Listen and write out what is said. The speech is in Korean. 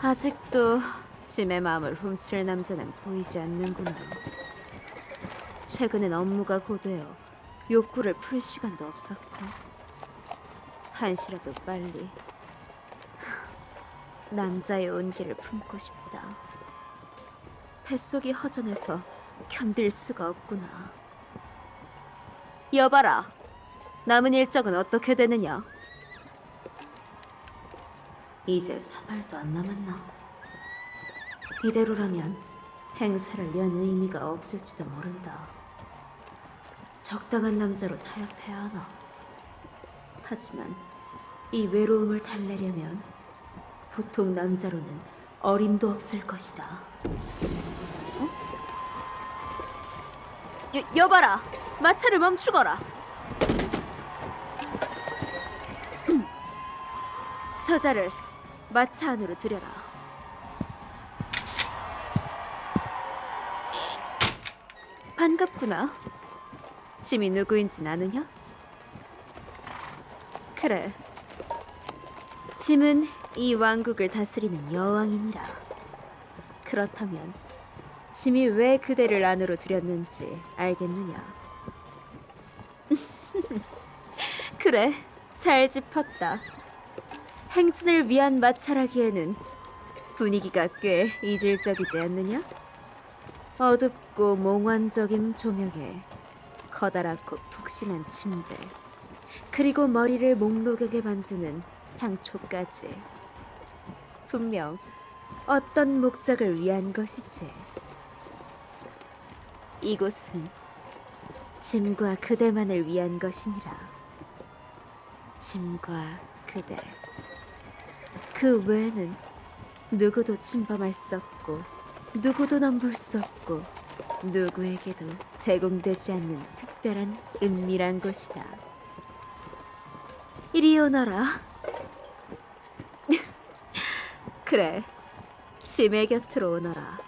아직도 짐의 마음을 훔칠 남자는 보이지 않는구나. 최근엔 업무가 고되어 욕구를 풀 시간도 없었고 한시라도 빨리 남자의 온기를 품고 싶다. 뱃속이 허전해서 견딜 수가 없구나. 여봐라. 남은 일정은 어떻게 되느냐? 이제 3일도 안 남았나? 이대로라면 행사를 연 의미가 없을지도 모른다. 적당한 남자로 타협해야 하나. 하지만 이 외로움을 달래려면 보통 남자로는 어림도 없을 것이다. 어? 여, 여봐라! 마차를 멈추거라! 저자를 마차 안으로 들여라. 반갑구나. 짐이 누구인진 아느냐? 그래. 짐은 이 왕국을 다스리는 여왕이니라. 그렇다면 짐이 왜 그대를 안으로 들였는지 알겠느냐? 그래, 잘 짚었다. 행진을 위한 마찰하기에는 분위기가 꽤 이질적이지 않느냐? 어둡고 몽환적인 조명에 커다랗고 푹신한 침대 그리고 머리를 목록에게 만드는 향초까지. 분명 어떤 목적을 위한 것이지? 이곳은 짐과 그대만을 위한 것이니라. 짐과 그대 그 외에는 누구도 침범할 수 없고 누구도 넘볼 수 없고 누구에게도 제공되지 않는 특별한 은밀한 곳이다. 이리 오너라. 그래, 짐의 곁으로 오너라.